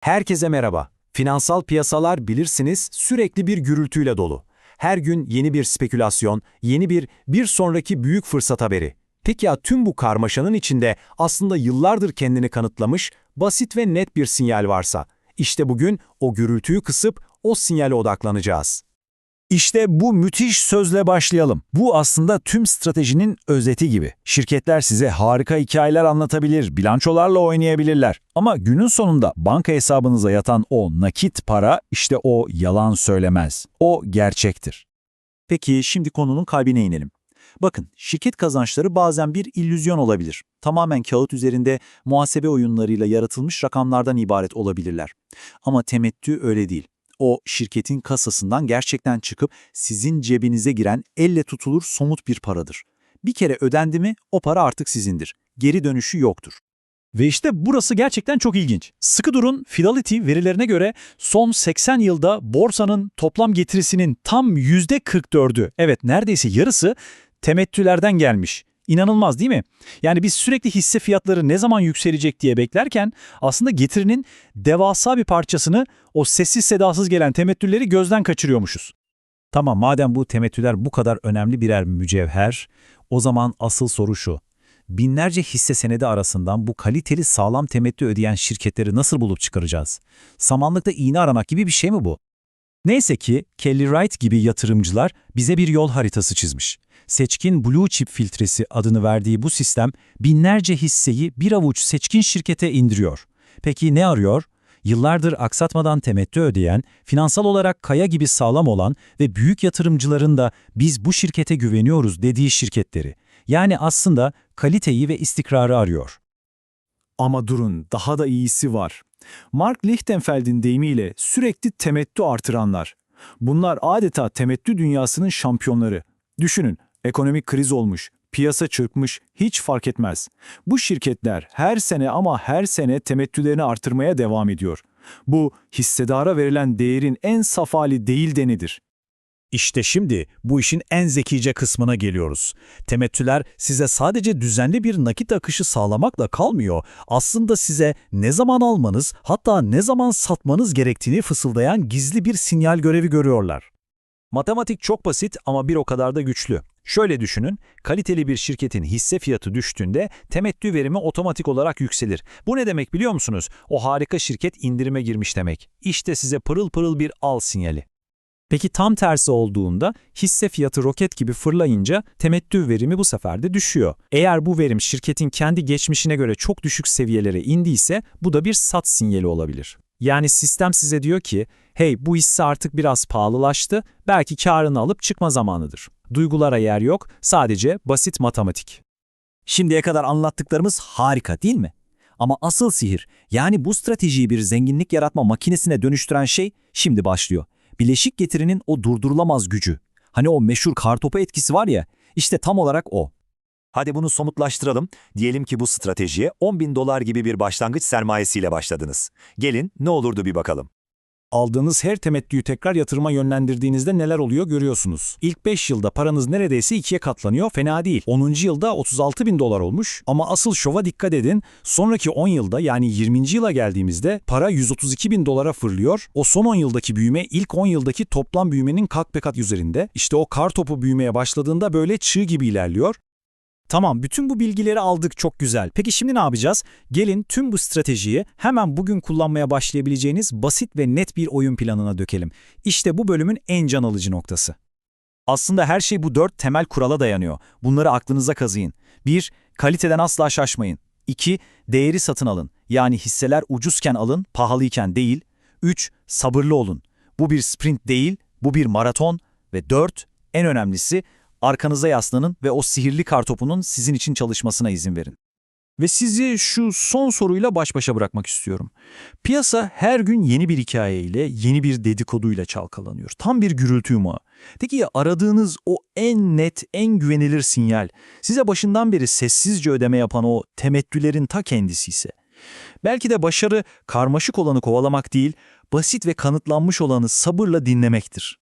Herkese merhaba. Finansal piyasalar bilirsiniz sürekli bir gürültüyle dolu. Her gün yeni bir spekülasyon, yeni bir bir sonraki büyük fırsat haberi. Peki ya tüm bu karmaşanın içinde aslında yıllardır kendini kanıtlamış basit ve net bir sinyal varsa? İşte bugün o gürültüyü kısıp o sinyale odaklanacağız. İşte bu müthiş sözle başlayalım. Bu aslında tüm stratejinin özeti gibi. Şirketler size harika hikayeler anlatabilir, bilançolarla oynayabilirler. Ama günün sonunda banka hesabınıza yatan o nakit para işte o yalan söylemez. O gerçektir. Peki şimdi konunun kalbine inelim. Bakın, şirket kazançları bazen bir illüzyon olabilir. Tamamen kağıt üzerinde muhasebe oyunlarıyla yaratılmış rakamlardan ibaret olabilirler. Ama temettü öyle değil. O şirketin kasasından gerçekten çıkıp sizin cebinize giren elle tutulur somut bir paradır. Bir kere ödendi mi o para artık sizindir. Geri dönüşü yoktur. Ve işte burası gerçekten çok ilginç. Sıkı durun Fidelity verilerine göre son 80 yılda borsanın toplam getirisinin tam %44'ü, evet neredeyse yarısı temettülerden gelmiş. İnanılmaz değil mi? Yani biz sürekli hisse fiyatları ne zaman yükselecek diye beklerken aslında getirinin devasa bir parçasını o sessiz sedasız gelen temettüleri gözden kaçırıyormuşuz. Tamam madem bu temettüler bu kadar önemli birer mücevher, o zaman asıl soru şu. Binlerce hisse senedi arasından bu kaliteli sağlam temettü ödeyen şirketleri nasıl bulup çıkaracağız? Samanlıkta iğne aramak gibi bir şey mi bu? Neyse ki Kelly Wright gibi yatırımcılar bize bir yol haritası çizmiş. Seçkin Blue Chip filtresi adını verdiği bu sistem binlerce hisseyi bir avuç seçkin şirkete indiriyor. Peki ne arıyor? Yıllardır aksatmadan temettü ödeyen, finansal olarak kaya gibi sağlam olan ve büyük yatırımcıların da biz bu şirkete güveniyoruz dediği şirketleri. Yani aslında kaliteyi ve istikrarı arıyor. Ama durun, daha da iyisi var. Mark Lichtenfeld'in deyimiyle sürekli temettü artıranlar. Bunlar adeta temettü dünyasının şampiyonları. Düşünün, ekonomik kriz olmuş, piyasa çırpmış, hiç fark etmez. Bu şirketler her sene ama her sene temettülerini artırmaya devam ediyor. Bu, hissedara verilen değerin en saf hali değil denidir. İşte şimdi bu işin en zekice kısmına geliyoruz. Temettüler size sadece düzenli bir nakit akışı sağlamakla kalmıyor. Aslında size ne zaman almanız hatta ne zaman satmanız gerektiğini fısıldayan gizli bir sinyal görevi görüyorlar. Matematik çok basit ama bir o kadar da güçlü. Şöyle düşünün, kaliteli bir şirketin hisse fiyatı düştüğünde temettü verimi otomatik olarak yükselir. Bu ne demek biliyor musunuz? O harika şirket indirime girmiş demek. İşte size pırıl pırıl bir al sinyali. Peki tam tersi olduğunda hisse fiyatı roket gibi fırlayınca temettü verimi bu sefer de düşüyor. Eğer bu verim şirketin kendi geçmişine göre çok düşük seviyelere indiyse bu da bir sat sinyali olabilir. Yani sistem size diyor ki, hey bu hisse artık biraz pahalılaştı, belki karını alıp çıkma zamanıdır. Duygulara yer yok, sadece basit matematik. Şimdiye kadar anlattıklarımız harika değil mi? Ama asıl sihir, yani bu stratejiyi bir zenginlik yaratma makinesine dönüştüren şey şimdi başlıyor. Bileşik getirinin o durdurulamaz gücü. Hani o meşhur kartopu etkisi var ya, işte tam olarak o. Hadi bunu somutlaştıralım. Diyelim ki bu stratejiye 10 bin dolar gibi bir başlangıç sermayesiyle başladınız. Gelin ne olurdu bir bakalım. Aldığınız her temettüyü tekrar yatırıma yönlendirdiğinizde neler oluyor görüyorsunuz. İlk 5 yılda paranız neredeyse ikiye katlanıyor, fena değil. 10. yılda 36 bin dolar olmuş ama asıl şova dikkat edin. Sonraki 10 yılda yani 20. yıla geldiğimizde para 132 bin dolara fırlıyor. O son 10 yıldaki büyüme ilk 10 yıldaki toplam büyümenin kat be kat üzerinde. İşte o kar topu büyümeye başladığında böyle çığ gibi ilerliyor. Tamam, bütün bu bilgileri aldık çok güzel. Peki şimdi ne yapacağız? Gelin tüm bu stratejiyi hemen bugün kullanmaya başlayabileceğiniz basit ve net bir oyun planına dökelim. İşte bu bölümün en can alıcı noktası. Aslında her şey bu dört temel kurala dayanıyor. Bunları aklınıza kazıyın. 1. Kaliteden asla şaşmayın. 2. Değeri satın alın. Yani hisseler ucuzken alın, pahalıyken değil. 3. Sabırlı olun. Bu bir sprint değil, bu bir maraton. Ve 4. En önemlisi arkanıza yaslanın ve o sihirli kartopunun sizin için çalışmasına izin verin. Ve sizi şu son soruyla baş başa bırakmak istiyorum. Piyasa her gün yeni bir hikayeyle, yeni bir dedikoduyla çalkalanıyor. Tam bir gürültü yumağı. Peki ya aradığınız o en net, en güvenilir sinyal, size başından beri sessizce ödeme yapan o temettülerin ta kendisi ise? Belki de başarı karmaşık olanı kovalamak değil, basit ve kanıtlanmış olanı sabırla dinlemektir.